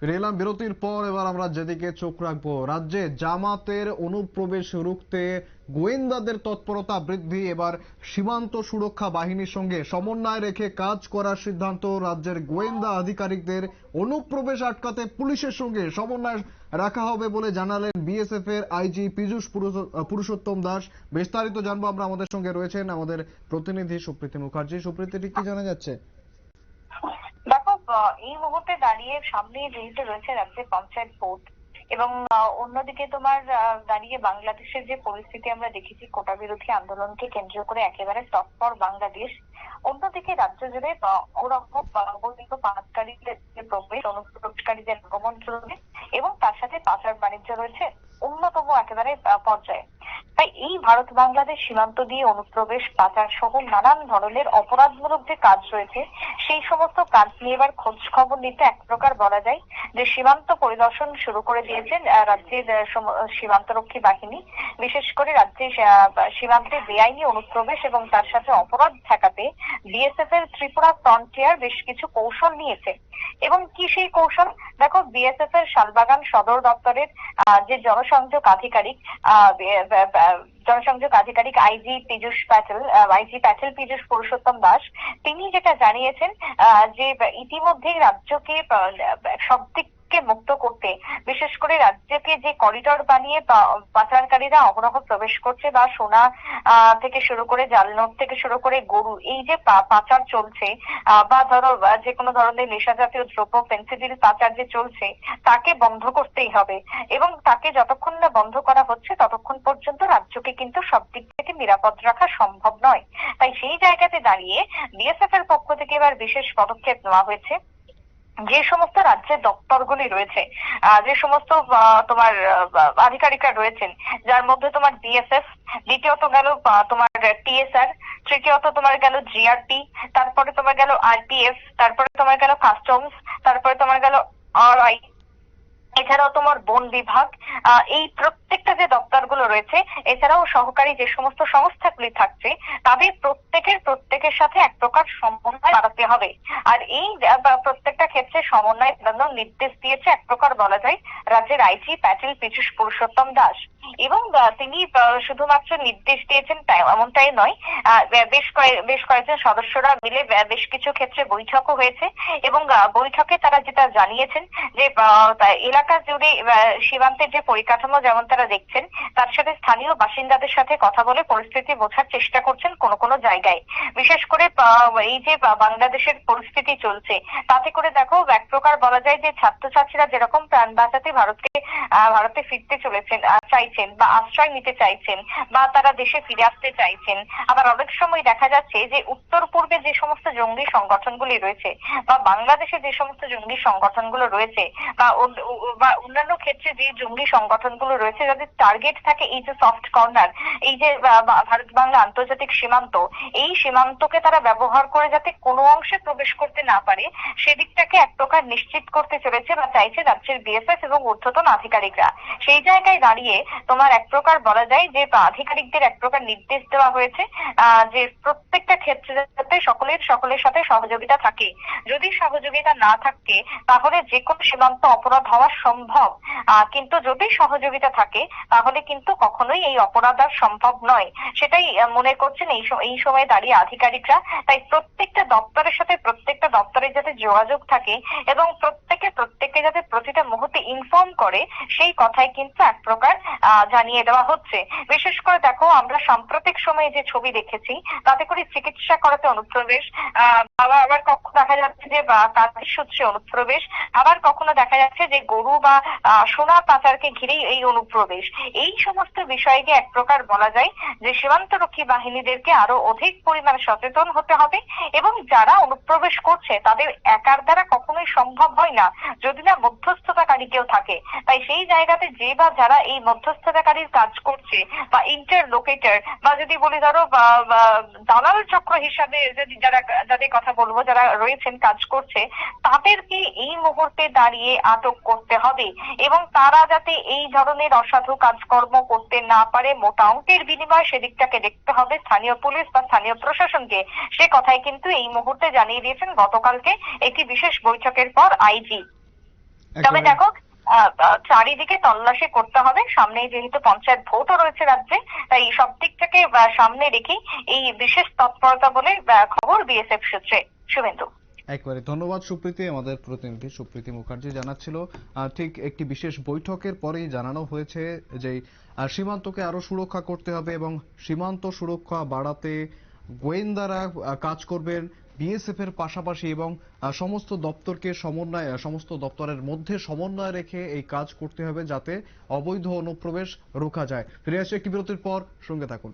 ফিরে এলাম বিরতির পর, এবার আমরা যেদিকে চোখ রাখব। রাজ্যে জামাতের অনুপ্রবেশ রুখতে গোয়েন্দাদের তৎপরতা বৃদ্ধি, এবার সীমান্ত সুরক্ষা বাহিনীর সঙ্গে সমন্বয় রেখে কাজ করার সিদ্ধান্ত রাজ্যের গোয়েন্দা আধিকারিকদের। অনুপ্রবেশ আটকাতে পুলিশের সঙ্গে সমন্বয় রাখা হবে বলে জানালেন বিএসএফ এর আইজি পীযূষ পুরুষ- পুরুষোত্তম দাস। বিস্তারিত জানব আমরা আমাদের সঙ্গে রয়েছেন আমাদের প্রতিনিধি সুপ্রীতি মুখার্জি। সুপ্রীতি কি জানা যাচ্ছে? এই মুহূর্তে দাঁড়িয়ে সামনে যেহেতু রয়েছে রাজ্যের পঞ্চায়েত ভোট এবং অন্যদিকে তোমার দাঁড়িয়ে বাংলাদেশের যে পরিস্থিতি আমরা দেখেছি কোটা বিরোধী আন্দোলনকে কেন্দ্র করে একেবারে তৎপর বাংলাদেশ। অন্যদিকে রাজ্য জুড়ে আহ, ওরকম আহ, বৈধ পাঁচকারীদের যে প্রবেশ অনুপ্রবেশকারীদের আগমন চলবে এবং তার সাথে পাচার বাণিজ্য রয়েছে। অন্যতম একেবারে পর্যায়ে। তাই এই ভারত বাংলাদেশ সীমান্ত দিয়ে অনুপ্রবেশ পাচার সহ নানান ধরনের অপরাধমূলক যে কাজ রয়েছে সেই সমস্ত কাজ নিয়ে এবার খোঁজ খবর নিতে এক প্রকার বলা যায় যে সীমান্ত পরিদর্শন শুরু করে দিয়েছেন রাজ্যের সীমান্তরক্ষী বাহিনী। বিশেষ করে রাজ্যে আহ, সীমান্তে বেআইনি অনুপ্রবেশ এবং তার সাথে অপরাধ ঠেকাতে বিএসএফ এর ত্রিপুরা ফ্রন্টিয়ার বেশ কিছু কৌশল নিয়েছে। এবং সেই কৌশল। দেখো বিএসএফ এর শালবাগান সদর দপ্তরের যে জনসংযোগ আধিকারিক জনসংযোগ আধিকারিক আইজি পীযুষ প্যাটেল আইজি প্যাটেল পীযুষ পুরুষোত্তম দাস, তিনি যেটা জানিয়েছেন যে ইতিমধ্যেই রাজ্যকে সব দিককে মুক্ত করতে। বিশেষ করে রাজ্যকে যে করিডর বানিয়ে পাচারকারীরা অহরহ প্রবেশ করছে বা সোনা থেকে শুরু করে জাল নোট থেকে শুরু করে গরু, এই যে পাচার চলছে বা ধরো যে কোনো ধরনের নেশা জাতীয় দ্রব্য ফেন্সিডিল পাচার যে চলছে, তাকে বন্ধ করতেই হবে। এবং তাকে যতক্ষণ না বন্ধ করা হচ্ছে, ততক্ষণ পর্যন্ত রাজ্যকে কিন্তু সব দিক থেকে নিরাপদ রাখা সম্ভব নয়। তাই সেই জায়গাতে দাঁড়িয়ে বিএসএফ এর পক্ষ থেকে এবার বিশেষ পদক্ষেপ নেওয়া হয়েছে। যে সমস্ত রাজ্যের দপ্তরগুলি রয়েছে যে সমস্ত তোমার আধিকারিকরা রয়েছেন, যার মধ্যে তোমার বিএসএফ দ্বিতীয়ত গেল তোমার টিএসআর তৃতীয়ত তোমার গেল জিআরপি তারপরে তোমার গেল আরপিএফ তারপরে তোমার গেল কাস্টমস, তারপরে তোমার গেল আরআই এছাড়াও তোমার বন বিভাগ এই প্রত্যেকটা যে দপ্তরগুলো রয়েছে, এছাড়াও সহকারী যে সমস্ত সংস্থাগুলি থাকছে, তাদের প্রত্যেকের প্রত্যেকের সাথে এক প্রকার সমন্বয় বাড়াতে হবে। আর এই প্রত্যেকটা ক্ষেত্রে সমন্বয় বাড়ানোর নির্দেশ দিয়েছে এক প্রকার বলা যায় রাজ্যের আইজি প্যাটেল পীযূষ পুরুষোত্তম দাস। এবং তিনি শুধুমাত্র নির্দেশ দিয়েছেন এমনটাই নয় বেশ কয়েক, বেশ কয়েকজন সদস্যরা মিলে বেশ কিছু ক্ষেত্রে বৈঠকও হয়েছে এবং বৈঠকে তারা যেটা জানিয়েছেন যে এলাকা জুড়ে সীমান্তের যে পরিকাঠামো যেমন তারা দেখছেন, তার সাথে স্থানীয় বাসিন্দাদের সাথে কথা বলে পরিস্থিতি বোঝার চেষ্টা করছেন কোন কোন জায়গায়। বিশেষ করে এই যে বাংলাদেশের পরিস্থিতি চলছে, তাতে করে দেখো, এক প্রকার বলা যায় যে ছাত্রছাত্রীরা যেরকম প্রাণ বাঁচাতে ভারতকে ভারতে ফিরতে চলেছেন চাইছেন বা আশ্রয় নিতে চাইছেন বা তারা দেশে ফিরে আসতে চাইছেন, আবার অনেক সময় দেখা যাচ্ছে যে উত্তর পূর্বে যে সমস্ত জঙ্গি সংগঠনগুলি রয়েছে বা বাংলাদেশে যে সমস্ত জঙ্গি সংগঠনগুলো রয়েছে বা বা অন্যান্য ক্ষেত্রে যে জঙ্গি সংগঠনগুলো রয়েছে, যাদের টার্গেট থাকে এই যে সফট কর্নার এই যে ভারত বাংলা আন্তর্জাতিক সীমান্ত, এই সীমান্তকে তারা ব্যবহার করে যাতে কোনো অংশে প্রবেশ করতে না পারে সেদিকটাকে এক প্রকার নিশ্চিত করতে চলেছে বা চাইছে রাজ্যের বিএসএফ এবং ঊর্ধ্বতন আধিকারিকরা। সেই জায়গায় দাঁড়িয়ে তোমার এক প্রকার বলা যায় যে আধিকারিকদের এক প্রকার নির্দেশ দেওয়া হয়েছে যে প্রত্যেকটা ক্ষেত্রে যাতে সকলের সকলের সাথে সহযোগিতা থাকে। যদি সহযোগিতা না থাকে, তাহলে যে কোনো সীমান্ত অপরাধ হওয়া সম্ভব। কিন্তু যদি সহযোগিতা থাকে, তাহলে কিন্তু কখনোই এই অপরাধ আর সম্ভব নয়। সেটাই মনে করছেন এই এই সময়ে দাঁড়িয়ে আধিকারিকরা। তাই প্রত্যেকটা দপ্তরের সাথে, প্রত্যেকটা দপ্তরের যাতে যোগাযোগ থাকে এবং প্রত্যেকে প্রত্যেককে যাতে প্রতিটা মুহূর্তে ইনফর্ম করে, সেই কথাই কিন্তু এক প্রকার জানিয়ে দেওয়া হচ্ছে। বিশেষ করে দেখো, আমরা সাম্প্রতিক সময়ে যে ছবি দেখেছি, তাতে করে চিকিৎসা করাতে অনুপ্রবেশ আবার আবার কখনো দেখা যাচ্ছে যে কাজের সূত্রে অনুপ্রবেশ, আবার কখনো দেখা যাচ্ছে যে, গরু বা সোনা পাচারকে ঘিরেই এই অনুপ্রবেশ। এই সমস্ত বিষয়কে এক প্রকার বলা যায় যে, সীমান্তরক্ষী বাহিনীদেরকে আরও অধিক পরিমাণে সচেতন হতে হবে এবং যারা অনুপ্রবেশ করছে, তাদের একার দ্বারা কখনোই সম্ভব হয় না, যদি না মধ্যস্থতাকারী কেউ থাকে। তাই সেই জায়গাতে যে বা যারা এই মধ্যস্থতাকারীর কাজ করছে, বা ইন্টারলোকেটর বা যদি বলি ধরো দালাল চক্র হিসাবে যদি যারা, যাদের কথা বলব, যারা রয়েছেন, কাজ করছে, তাদেরকে এই মুহূর্তে দাঁড়িয়ে আটক করতে হবে এবং তারা যাতে এই ধরনের অসাধু কাজকর্ম করতে না পারে, মোটা অঙ্কের বিনিময়ে সেদিকটাকে দেখতে হবে। স্থানীয় পুলিশ বা স্থানীয় প্রশাসনকে সে কথাই কিন্তু এই মুহূর্তে জানিয়ে দিয়েছেন। গতকালকে একটি বিশেষ বৈঠকের পর আইজি। তবে দেখো চারিদিকে তল্লাশি করতে হবে। সামনে যেহেতু পঞ্চায়েত ভোটও রয়েছে রাজ্যে তাই সব দিক থেকে আহ, সামনে রেখেই এই বিশেষ তৎপরতা বলে খবর বিএসএফ সূত্রে। শুভেন্দু। একবারে। ধন্যবাদ সুপ্রীতি আমাদের প্রতিনিধি সুপ্রীতি মুখার্জি জানাচ্ছিল। ঠিক একটি বিশেষ বৈঠকের পরেই জানানো হয়েছে যে সীমান্তকে আরও সুরক্ষা করতে হবে এবং সীমান্ত সুরক্ষা বাড়াতে গোয়েন্দারা কাজ করবেন। বিএসএফ এর পাশাপাশি এবং সমস্ত দপ্তরকে সমন্বয় সমস্ত দপ্তরের মধ্যে সমন্বয় রেখে এই কাজ করতে হবে যাতে অবৈধ অনুপ্রবেশ রোখা যায়। ফিরে আসছে একটি বিরতির পর, সঙ্গে থাকুন।